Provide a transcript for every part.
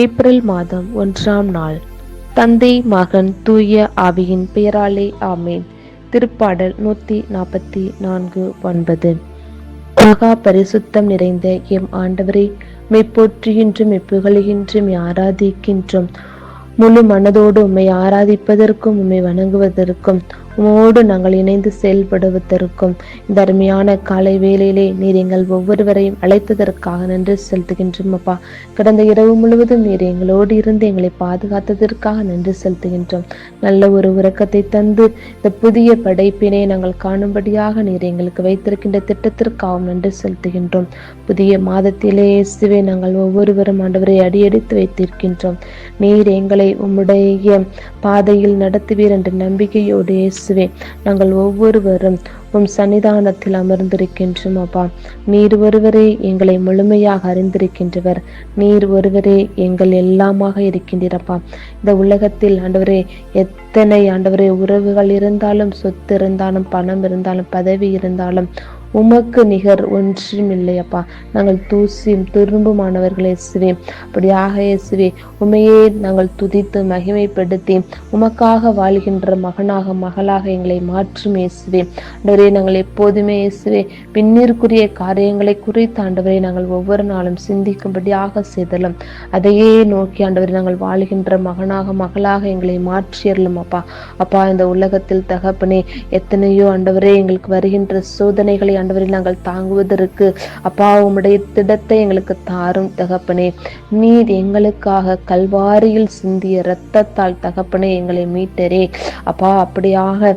April மாதம் ஒன்றாம் நாள். தந்தை மகன் தூய ஆவியின் பெயராலே ஆமேன். திருப்பாடல் நூத்தி நாற்பத்தி நான்கு ஒன்பது. மகா பரிசுத்தம் நிறைந்த எம் ஆண்டவரே மெய்ப்போற்றுகின்றும் மெப்புகழுகின்றும் ஆராதிக்கின்றோம். முழு மனதோடு உம்மை ஆராதிப்பதற்கும் உம்மை வணங்குவதற்கும் உமோடு நாங்கள் இணைந்து செயல்படுவதற்கும் இந்த அருமையான காலை வேளையிலே நீர் எங்கள் ஒவ்வொருவரையும் அழைத்ததற்காக நன்றி செலுத்துகின்றோம் அப்பா. கடந்த இரவு முழுவதும் நீர் எங்களோடு இருந்து எங்களை பாதுகாத்ததற்காக நன்றி செலுத்துகின்றோம். நல்ல ஒரு உறக்கத்தை தந்து இந்த புதிய படைப்பினை நாங்கள் காணும்படியாக நீர் எங்களுக்கு வைத்திருக்கின்ற திட்டத்திற்காகவும் நன்றி செலுத்துகின்றோம். புதிய மாதத்திலே இயேசுவே நாங்கள் ஒவ்வொருவரும் ஆண்டவரை அடியெடுத்து வைத்திருக்கின்றோம். நீர் எங்களை உம்முடைய பாதையில் நடத்துவீர் என்ற நம்பிக்கையோடு இயேசுவே நாங்கள் ஒவ்வொருவரும் உம் சன்னிதானத்தில் அமர்ந்திருக்கின்றோம் அப்பா. நீர் ஒருவரே எங்களை முழுமையாக அறிந்திருக்கின்றவர். நீர் ஒருவரே எங்கள் எல்லாமாக இருக்கின்றீரப்பா இந்த உலகத்தில் ஆண்டவரே எத்தனை ஆண்டவரே உறவுகள் இருந்தாலும் சொத்து இருந்தாலும் பணம் இருந்தாலும் பதவி இருந்தாலும் உமக்கு நிகர் ஒன்றுமில்லையப்பா நாங்கள் தூசியும் திரும்புமானவர்களே சிவே அப்படியாக இயேசுவே உமையே நாங்கள் துதித்து மகிமைப்படுத்தி உமக்காக வாழ்கின்ற மகனாக மகளாக எங்களை மாற்றும் இயேசுவே. ஆண்டவரே நாங்கள் எப்போதுமே இயேசுவே பின்னிற்குரிய காரியங்களை குறித்து ஆண்டவரை நாங்கள் ஒவ்வொரு நாளும் சிந்திக்கும்படியாக செய்தலும் அதையே நோக்கி ஆண்டவரை நாங்கள் வாழ்கின்ற மகனாக மகளாக எங்களை மாற்றியறலும் அப்பா. அப்பா இந்த உலகத்தில் தகப்பனே எத்தனையோ ஆண்டவரே எங்களுக்கு வருகின்ற சோதனைகளை ஆண்டவரை நாங்கள் தாங்குவதற்கு அப்பா உம்முடைய திடத்தை எங்களுக்கு தாரும் தகப்பனே. நீர் எங்களுக்காக கல்வாரியில் சிந்திய இரத்தத்தால் தகப்பனே எங்களை மீட்டரே. அப்பா அப்படியாக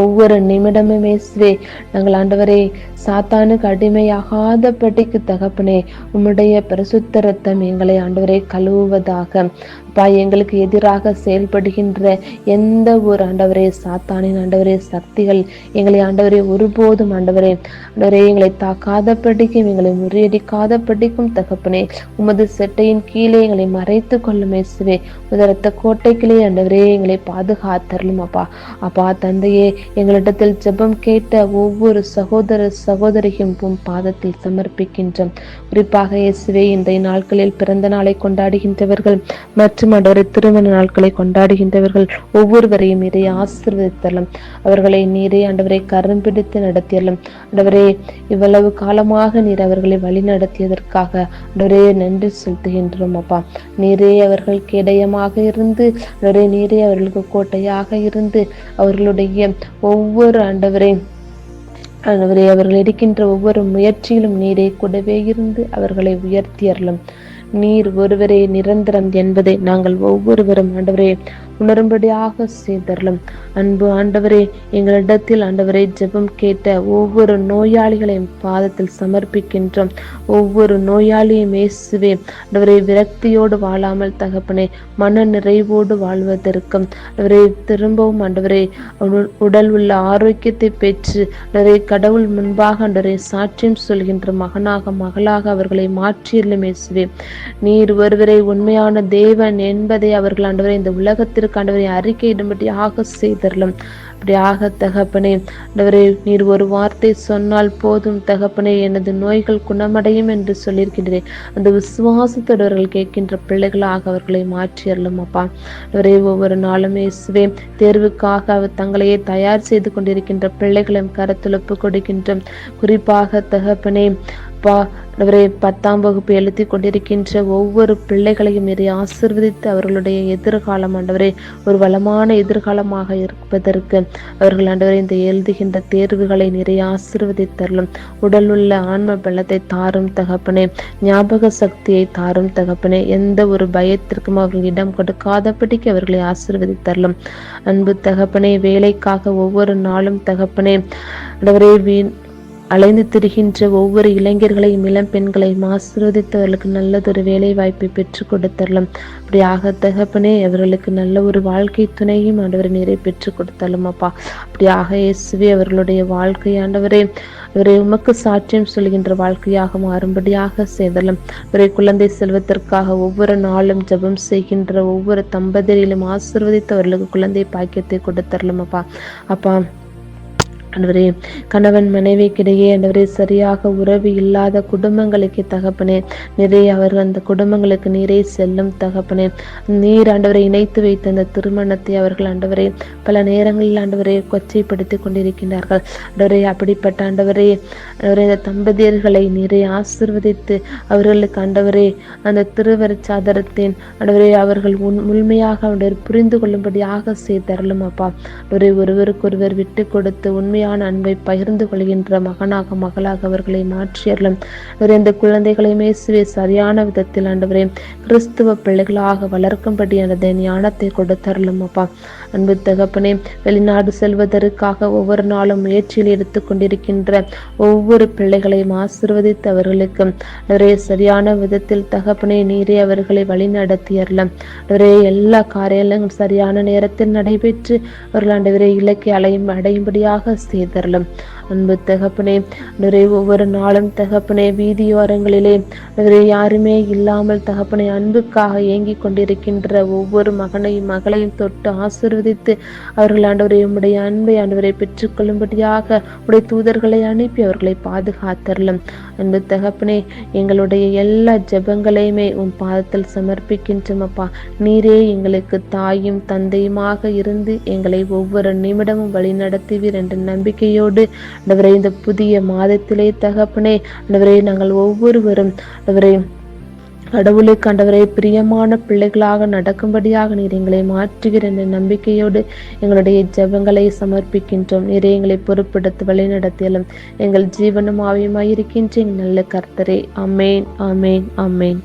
ஒவ்வொரு நிமிடமும் இயேசுவே நாங்கள் ஆண்டவரே சாத்தானுக்கு அடிமையாகாத படிக்கு தகப்பனே உம்முடைய பிரசுத்த ரத்தம் எங்களை ஆண்டவரே கழுவுவதாக. அப்பா எங்களுக்கு எதிராக செயல்படுகின்ற எந்த ஒரு ஆண்டவரே சாத்தானின் ஆண்டவரே சக்திகள் எங்களை ஆண்டவரே ஒருபோதும் ஆண்டவரே ஆண்டவரே எங்களை தாக்காத படிக்கும் எங்களை முறியடிக்காதபடிக்கும் தகப்பனே உமது செட்டையின் கீழே எங்களை மறைத்து கொள்ளும் இயேசுவே. உதரத்த கோட்டைக்கிளே ஆண்டவரே எங்களை பாதுகாத்தரலும் அப்பா. அப்பா தந்தையே எங்களிடத்தில் ஜெபம் கேட்ட ஒவ்வொரு சகோதர சகோதரியும் பாதத்தில் சமர்ப்பிக்கின்றோம். குறிப்பாக இயேசுவே இன்றைய நாட்களில் பிறந்த நாளை கொண்டாடுகின்றவர்கள் மற்றும் ஆண்டவரை திருமண நாட்களை கொண்டாடுகின்றவர்கள் ஒவ்வொருவரையும் இதை ஆசிர்வதித்தலும் அவர்களை நீரே ஆண்டவரை கரம் பிடித்து நடத்தியலும் ஆண்டவரே இவ்வளவு காலமாக நீர் அவர்களை வழி நடத்தியதற்காக ஆண்டவரே நன்றி செலுத்துகின்றோம் அப்பா. நீரே அவர்கள் இடையமாக இருந்து ஆண்டவரே நீரே அவர்களுக்கு கோட்டையாக இருந்து அவர்களுடைய ஒவ்வொரு ஆண்டவரை ஆண்டவரே அவர்கள் எடுக்கின்ற ஒவ்வொரு முயற்சியிலும் நீரே கூடவே இருந்து அவர்களை உயர்த்தியறலும் நீர் ஒருவரே நிரந்தரம் என்பதை நாங்கள் ஒவ்வொருவரும் ஆண்டவரே உணரும்படியாக செய்தரலும் அன்பு ஆண்டவரே எங்களிடத்தில் ஆண்டவரை ஜெபம் கேட்ட ஒவ்வொரு நோயாளிகளையும் பாதத்தில் சமர்ப்பிக்கின்றோம். ஒவ்வொரு நோயாளியும் இயேசுவே ஆண்டவரை விரக்தியோடு வாழாமல் தகப்பனே மன நிறைவோடு வாழ்வதற்கும் ஆண்டவரை திரும்பவும் ஆண்டவரை உடல் உள்ள ஆரோக்கியத்தை பெற்று ஆண்டவரை கடவுள் முன்பாக ஆண்டவரை சாட்சியம் சொல்கின்ற மகனாக மகளாக அவர்களை மாற்றியலும் இயேசுவே. நீர் ஒருவரை உண்மையான தேவன் என்பதை அவர்கள் ஆண்டவரை இந்த உலகத்திற்கு ஆண்டவரை அறிக்கையிடும்படியாக செய்தரலும். அப்படியாக தகப்பனே ஆண்டவரே நீர் ஒரு வார்த்தை சொன்னால் போதும் தகப்பனே எனது நோய்கள் குணமடையும் என்று சொல்லியிருக்கின்றேன். அந்த விசுவாசத்தோடு அவர்கள் கேட்கின்ற பிள்ளைகளாக அவர்களை மாற்றியறலும் அப்பா. அவரே ஒவ்வொரு நாளும் இயேசுவே தேர்வுக்காக அவர் தங்களையே தயார் செய்து கொண்டிருக்கின்ற பிள்ளைகளும் கருத்தில் கொடுக்கின்றோம் குறிப்பாக தகப்பனே அப்பா அவரை பத்தாம் வகுப்பு எழுதி கொண்டிருக்கின்ற ஒவ்வொரு பிள்ளைகளையும் இதை ஆசிர்வதித்து அவர்களுடைய எதிர்காலம் ஆண்டவரே ஒரு வளமான எதிர்காலமாக இருப்பதற்கு அவர்கள் ஆண்டவரை இந்த எழுதுகின்ற தேர்வுகளை நிறைய ஆசிர்வதித்தரலும் உடல் உள்ள ஆன்ம பலத்தை தாரும் தகப்பனே ஞாபக சக்தியை தாரும் தகப்பனே எந்த ஒரு பயத்திற்கும் அவர்கள் இடம் கொடுக்காதபடிக்கு அவர்களை ஆசிர்வதித்தரலும் அன்பு தகப்பனே வேலைக்காக ஒவ்வொரு நாளும் தகப்பனே ஆண்டவரே வீண் அலைந்து திரிகின்ற ஒவ்வொரு இளைஞர்களையும் இளம் பெண்களையும் ஆசீர்வதித்தவர்களுக்கு நல்லதொரு வேலை வாய்ப்பை பெற்றுக் கொடுத்தரலாம். அப்படியாக தகப்பனே அவர்களுக்கு நல்ல ஒரு வாழ்க்கை துணையும் ஆண்டவர் நிறைய பெற்றுக் கொடுத்தாலும் அப்பா. அப்படியாக இயேசுவே அவர்களுடைய வாழ்க்கை ஆண்டவரே அவரை உமக்கு சாட்சியம் சொல்கின்ற வாழ்க்கையாக மாறும்படியாக செய்தலும் அவரை குழந்தை செல்வதற்காக ஒவ்வொரு நாளும் ஜெபம் செய்கின்ற ஒவ்வொரு தம்பதியிலும் ஆசிர்வதித்தவர்களுக்கு குழந்தை பாக்கியத்தை கொடுத்தரலும் அப்பா. அப்பா ஆண்டவரே கணவன் மனைவிக்கிடையே ஆண்டவரே சரியாக உறவு இல்லாத குடும்பங்களுக்கு தகப்பனே. நிறைய அவர்கள் அந்த குடும்பங்களுக்கு நீரே செல்லும் தகப்பனே. நீர் ஆண்டவரை இணைத்து வைத்த அந்த திருமணத்தை அவர்கள் ஆண்டவரே பல நேரங்களில் ஆண்டவரை கொச்சைப்படுத்தி கொண்டிருக்கின்றார்கள். ஆண்டவரே அப்படிப்பட்ட ஆண்டவரே ஆண்டவரே அந்த தம்பதியர்களை நீரை ஆசிர்வதித்து அவர்களுக்கு ஆண்டவரே அந்த திருவர சாதரத்தின் ஆண்டவரே அவர்கள் உன் முழுமையாக ஆண்டவர் புரிந்து கொள்ளும்படியாக செய்தரலும் அப்பா. ஆண்டவரே ஒருவருக்கொருவர் விட்டு கொடுத்து உண்மையான அன்பை பகிர்ந்து கொள்கின்ற மகனாக மகளாக அவர்களை மாற்றியறலும் நிறைந்த இந்த குழந்தைகளை மேசுவே சரியான விதத்தில் ஆண்டவரே கிறிஸ்துவ பிள்ளைகளாக வளர்க்கும்படி எனது ஞானத்தை கொடுத்தரலும் அப்பா. அன்பு தகப்பனே வெளிநாடு செல்வதற்காக ஒவ்வொரு நாளும் முயற்சியில் எடுத்துக்கொண்டிருக்கின்ற ஒவ்வொரு பிள்ளைகளையும் ஆசிர்வதித்து அவர்களுக்கு. அவரே சரியான விதத்தில் தகப்பனே நீரே அவர்களை வழி நடத்தியறலாம் அவரே எல்லா காரியங்களும் சரியான நேரத்தில் நடைபெற்று அவர்கள் ஆண்டவரே இலக்கை அலையும் அடையும்படியாக செய்தரலாம் அன்பு தகப்பனே நிறைய ஒவ்வொரு நாளும் தகப்பனே வீதியோரங்களிலே நிறைய யாருமே இல்லாமல் தகப்பனை அன்புக்காக ஏங்கிக் கொண்டிருக்கின்ற ஒவ்வொரு மகனையும் மகளையும் தொட்டு ஆசிர்வதித்து அவர்கள் ஆண்டவரை உம்முடைய அன்பை ஆண்டவரை பெற்றுக்கொள்ளும்படியாக உடைய தூதர்களை அனுப்பி அவர்களை பாதுகாத்தரலும். அன்பு தகப்பனே எங்களுடைய எல்லா ஜெபங்களையுமே உன் பாதத்தில் சமர்ப்பிக்கின்றோம் அப்பா. நீரே எங்களுக்கு தாயும் தந்தையுமாக இருந்து எங்களை ஒவ்வொரு நிமிடமும் வழி நடத்துவீர் என்ற நம்பிக்கையோடு ஆண்டவரே இந்த புதிய மாதத்திலே தகப்பனே ஆண்டவரே நாங்கள் ஒவ்வொருவரும் ஆண்டவரே கடவுளை கண்டவரை பிரியமான பிள்ளைகளாக நடக்கும்படியாக நீர் எங்களை மாற்றுகிற என்ற நம்பிக்கையோடு எங்களுடைய ஜெபங்களை சமர்ப்பிக்கின்றோம். நீரே எங்களை வழி வழிநடத்தியலும் எங்கள் ஜீவனும் ஆவியுமாயிருக்கின்ற எங்கள் நல்ல கர்த்தரே அமேன் அமேன் அமேன்